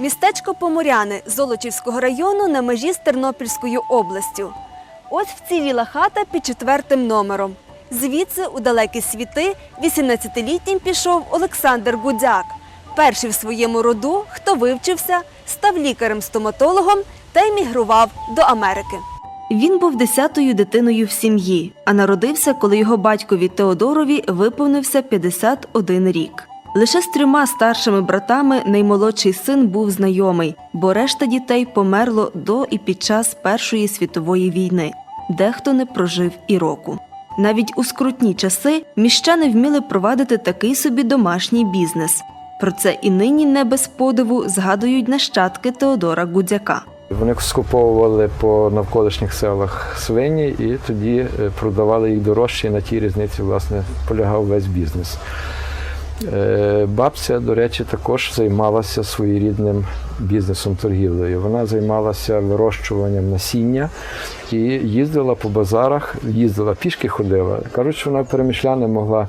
Містечко Поморяни Золочівського району на межі з Тернопільською областю. Ось вціліла хата під четвертим номером. Звідси у далекі світи 18-літнім пішов Олександр Гудзяк. Перший в своєму роду, хто вивчився, став лікарем-стоматологом та емігрував до Америки. Він був десятою дитиною в сім'ї, а народився, коли його батькові Теодорові виповнився 51 рік. Лише з трьома старшими братами наймолодший син був знайомий, бо решта дітей померло до і під час Першої світової війни. Дехто не прожив і року. Навіть у скрутні часи міщани вміли провадити такий собі домашній бізнес. Про це і нині не без подиву згадують нащадки Теодора Гудзяка. Вони скуповували по навколишніх селах свині і тоді е, продавали їх дорожче, і на тій різниці власне полягав весь бізнес. Е, Бабця, до речі, також займалася своєрідним бізнесом торгівлею. Вона займалася вирощуванням насіння і їздила по базарах, їздила пішки ходила. Кажуть, що вона перемишляне могла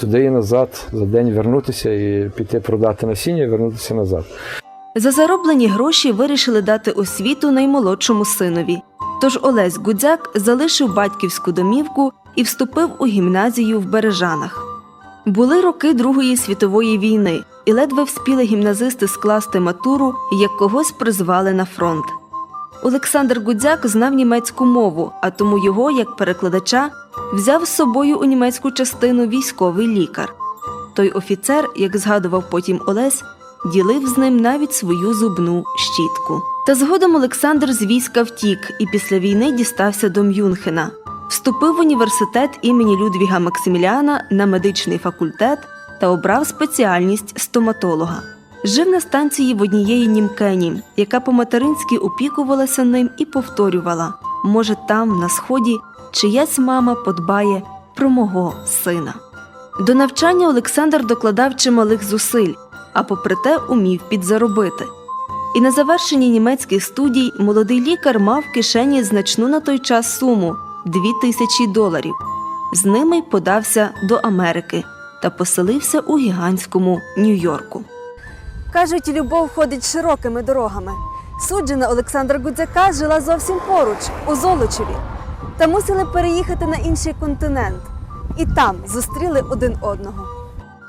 туди і назад за день вернутися і піти продати насіння і вернутися назад. За зароблені гроші вирішили дати освіту наймолодшому синові. Тож Олесь Гудзяк залишив батьківську домівку і вступив у гімназію в Бережанах. Були роки Другої світової війни, і ледве вспіли гімназисти скласти матуру, як когось призвали на фронт. Олександр Гудзяк знав німецьку мову, а тому його, як перекладача, взяв з собою у німецьку частину військовий лікар. Той офіцер, як згадував потім Олесь, ділив з ним навіть свою зубну щітку. Та згодом Олександр з війська втік і після війни дістався до Мюнхена. Вступив в університет імені Людвіга Максиміліана на медичний факультет та обрав спеціальність стоматолога. Жив на станції в однієї німкені, яка по-материнськи опікувалася ним і повторювала: може, там, на сході, чиясь мама подбає про мого сина. До навчання Олександр докладав чималих зусиль, а попри те умів підзаробити. І на завершенні німецьких студій молодий лікар мав в кишені значну на той час суму дві тисячі доларів. З ними подався до Америки та поселився у гігантському Нью-Йорку. Кажуть, любов ходить широкими дорогами. Суджена Олександра Гудзяка жила зовсім поруч, у Золочеві, та мусили переїхати на інший континент. І там зустріли один одного.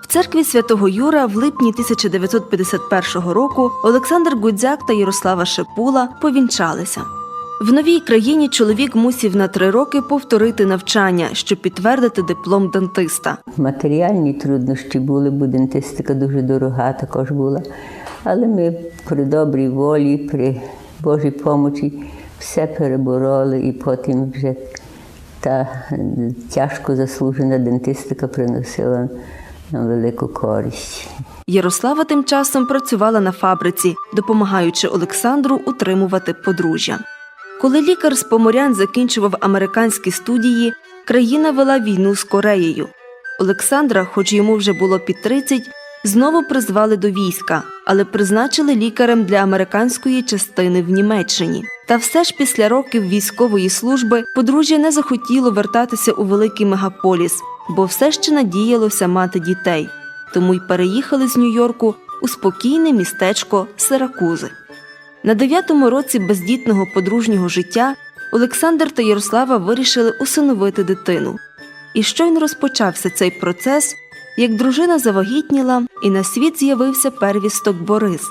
В церкві святого Юра в липні 1951 року Олександр Гудзяк та Ярослава Шепула повінчалися. В новій країні чоловік мусів на три роки повторити навчання, щоб підтвердити диплом дантиста. Матеріальні труднощі були, бо дентистика дуже дорога також була. Але ми при добрій волі, при Божій помочі все перебороли, і потім вже та тяжко заслужена дентистика приносила нам велику користь. Ярослава тим часом працювала на фабриці, допомагаючи Олександру утримувати подружжя. Коли лікар з Поморян закінчував американські студії, країна вела війну з Кореєю. Олександра, хоч йому вже було під 30, знову призвали до війська, але призначили лікарем для американської частини в Німеччині. Та все ж після років військової служби подружжя не захотіло вертатися у великий мегаполіс, бо все ще надіялося мати дітей. Тому й переїхали з Нью-Йорку у спокійне містечко Сиракузи. На дев'ятому році бездітного подружнього життя Олександр та Ярослава вирішили усиновити дитину. І щойно розпочався цей процес, як дружина завагітніла, і на світ з'явився первісток Борис.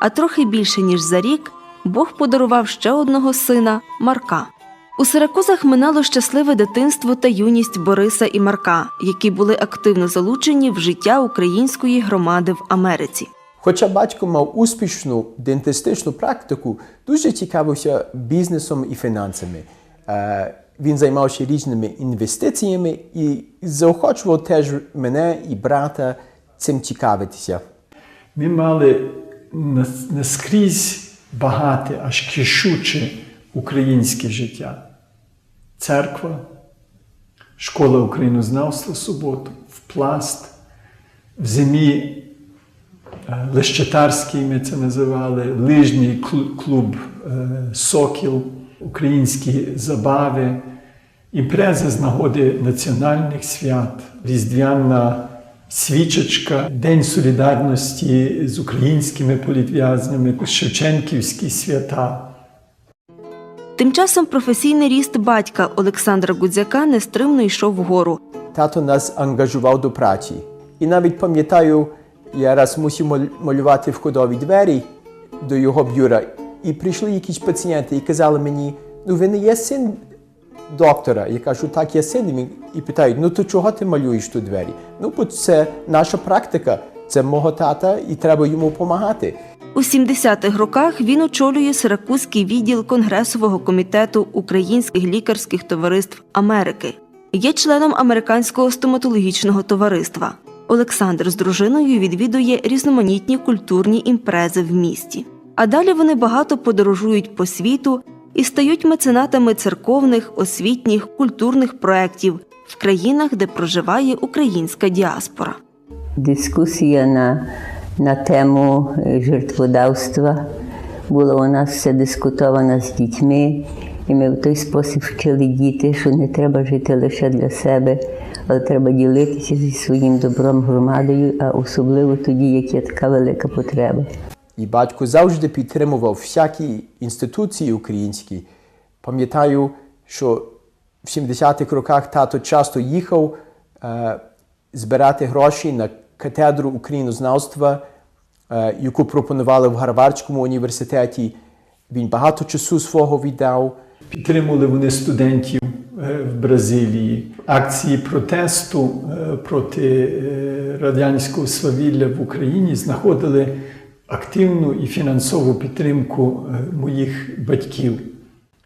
А трохи більше ніж за рік Бог подарував ще одного сина Марка. У Сиракузах минало щасливе дитинство та юність Бориса і Марка, які були активно залучені в життя української громади в Америці. Хоча батько мав успішну дентистичну практику, дуже цікавився бізнесом і фінансами. Е, Він займався різними інвестиціями і заохочував теж мене і брата цим цікавитися. Ми мали нас- наскрізь багате, аж кишуче українське життя. Церква, школа українознавства суботу, в пласт, в зимі е, Лещатарський ми це називали, лижній клуб е, Сокіл, українські забави, імпрези з нагоди національних свят, Різдвяна свічечка, День солідарності з українськими політв'язнями, Шевченківські свята. Тим часом професійний ріст батька Олександра Гудзяка нестримно йшов вгору. Тато нас ангажував до праці. І навіть пам'ятаю, я раз мусив малювати входові двері до його бюра, і прийшли якісь пацієнти і казали мені: ну ви не є син доктора. Я кажу, так, я син. І питають, ну то чого ти малюєш тут двері? Ну, бо це наша практика, це мого тата, і треба йому допомагати. У 70-х роках він очолює Сиракузький відділ Конгресового комітету Українських лікарських товариств Америки. Є членом Американського стоматологічного товариства. Олександр з дружиною відвідує різноманітні культурні імпрези в місті. А далі вони багато подорожують по світу і стають меценатами церковних, освітніх, культурних проєктів в країнах, де проживає українська діаспора. Дискусія на, на тему е, жертводавства була у нас все дискутована з дітьми, і ми в той спосіб вчили діти, що не треба жити лише для себе, але треба ділитися зі своїм добром громадою, а особливо тоді, як є така велика потреба. І батько завжди підтримував всякі інституції українські. Пам'ятаю, що в 70-х роках тато часто їхав е, збирати гроші на катедру українознавства, е, яку пропонували в Гарвардському університеті. Він багато часу свого віддав. Підтримували вони студентів е, в Бразилії. Акції протесту е, проти е, радянського свавілля в Україні знаходили активну і фінансову підтримку моїх батьків.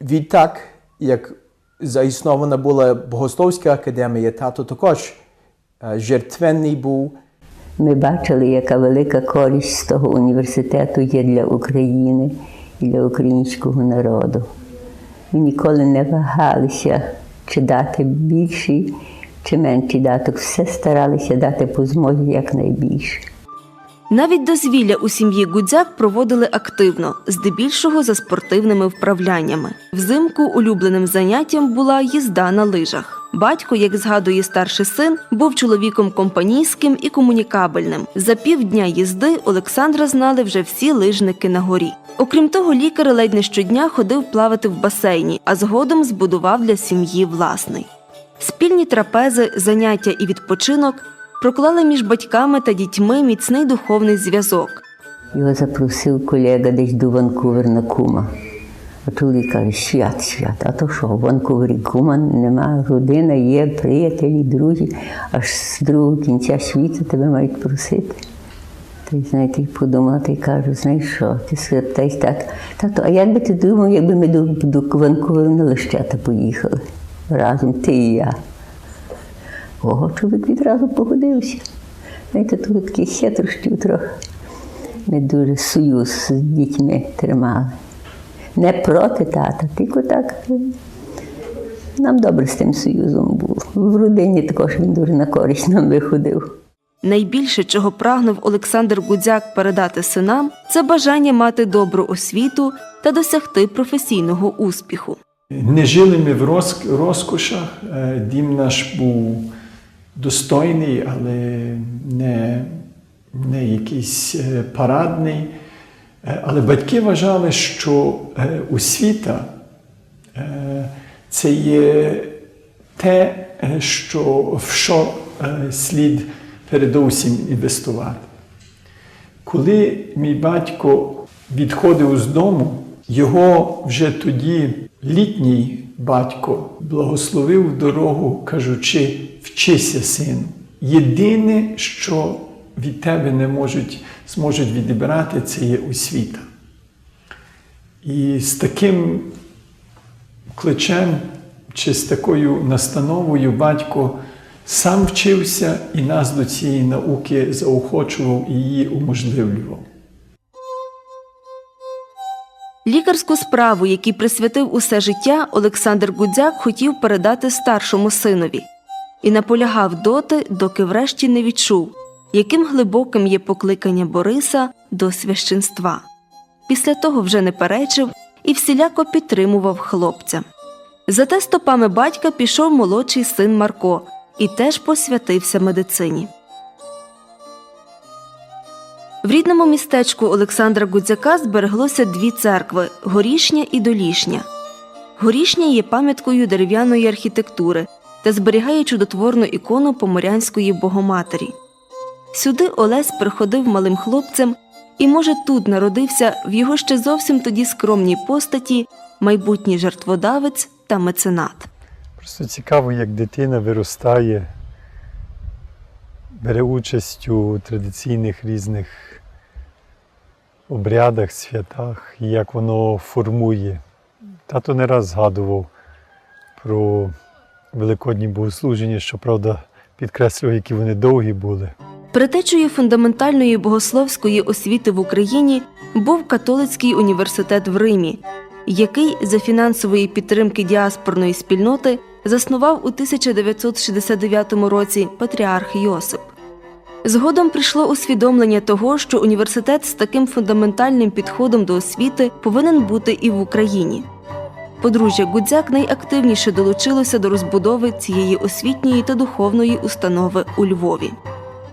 Відтак, як заіснована була Богословська академія, тато також жертвенний був. Ми бачили, яка велика користь з того університету є для України і для українського народу. Ми ніколи не вагалися, чи дати більший, чи менший даток. Все старалися дати по змозі якнайбільше. Навіть дозвілля у сім'ї Гудзяк проводили активно, здебільшого за спортивними вправляннями. Взимку улюбленим заняттям була їзда на лижах. Батько, як згадує старший син, був чоловіком компанійським і комунікабельним. За півдня їзди Олександра знали вже всі лижники на горі. Окрім того, лікар ледь не щодня ходив плавати в басейні, а згодом збудував для сім'ї власний. Спільні трапези, заняття і відпочинок проклали між батьками та дітьми міцний духовний зв'язок. Його запросив колега десь до Ванкувер на кума. Чоловік каже, свят, свят. А то що, Ванкувері кума нема, родина є, приятелі, друзі, аж з другого кінця світу тебе мають просити. Й знаєте, і подумала, та кажу, знаєш що, ти сказав, та й так, тато, а як би ти думав, якби ми до, до Ванкувера на Лещата поїхали? Разом ти і я. Ого, чоловік відразу погодився. Знаєте, тут таких хитрощів трохи. Ми дуже союз з дітьми тримали. Не проти тата, тільки так. Нам добре з тим союзом було. В родині також він дуже на користь нам виходив. Найбільше, чого прагнув Олександр Гудзяк передати синам, це бажання мати добру освіту та досягти професійного успіху. Не жили ми в розк- розкошах. Е, Дім наш був достойний, але не, не якийсь е, парадний. Е, Але батьки вважали, що е, освіта е, це є те, що, в що слід передовсім інвестувати. Коли мій батько відходив з дому, його вже тоді літній батько благословив дорогу, кажучи, вчися, сину. Єдине, що від тебе не можуть, зможуть відібрати, це є освіта. І з таким кличем чи з такою настановою батько сам вчився і нас до цієї науки заохочував і її уможливлював. Лікарську справу, якій присвятив усе життя, Олександр Гудзяк хотів передати старшому синові і наполягав доти, доки врешті не відчув, яким глибоким є покликання Бориса до священства. Після того вже не перечив і всіляко підтримував хлопця. Зате стопами батька пішов молодший син Марко і теж посвятився медицині. В рідному містечку Олександра Гудзяка збереглося дві церкви Горішня і Долішня. Горішня є пам'яткою дерев'яної архітектури та зберігає чудотворну ікону Поморянської Богоматері. Сюди Олесь приходив малим хлопцем і, може, тут народився в його ще зовсім тоді скромній постаті майбутній жертводавець та меценат. Просто цікаво, як дитина виростає, бере участь у традиційних різних обрядах, святах, і як воно формує. Тато не раз згадував про великодні богослуження, що правда підкреслював, які вони довгі були. Предтечею фундаментальної богословської освіти в Україні був католицький університет в Римі, який за фінансової підтримки діаспорної спільноти заснував у 1969 році патріарх Йосип. Згодом прийшло усвідомлення того, що університет з таким фундаментальним підходом до освіти повинен бути і в Україні. Подружжя Гудзяк найактивніше долучилося до розбудови цієї освітньої та духовної установи у Львові.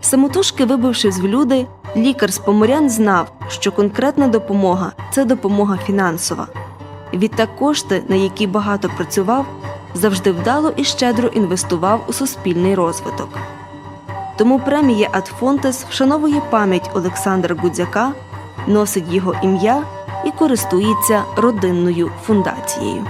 Самотужки вибившись в люди, лікар з поморян знав, що конкретна допомога це допомога фінансова. Відтак кошти, на які багато працював, завжди вдало і щедро інвестував у суспільний розвиток. Тому премія Ад Фонтес вшановує пам'ять Олександра Гудзяка, носить його ім'я і користується родинною фундацією.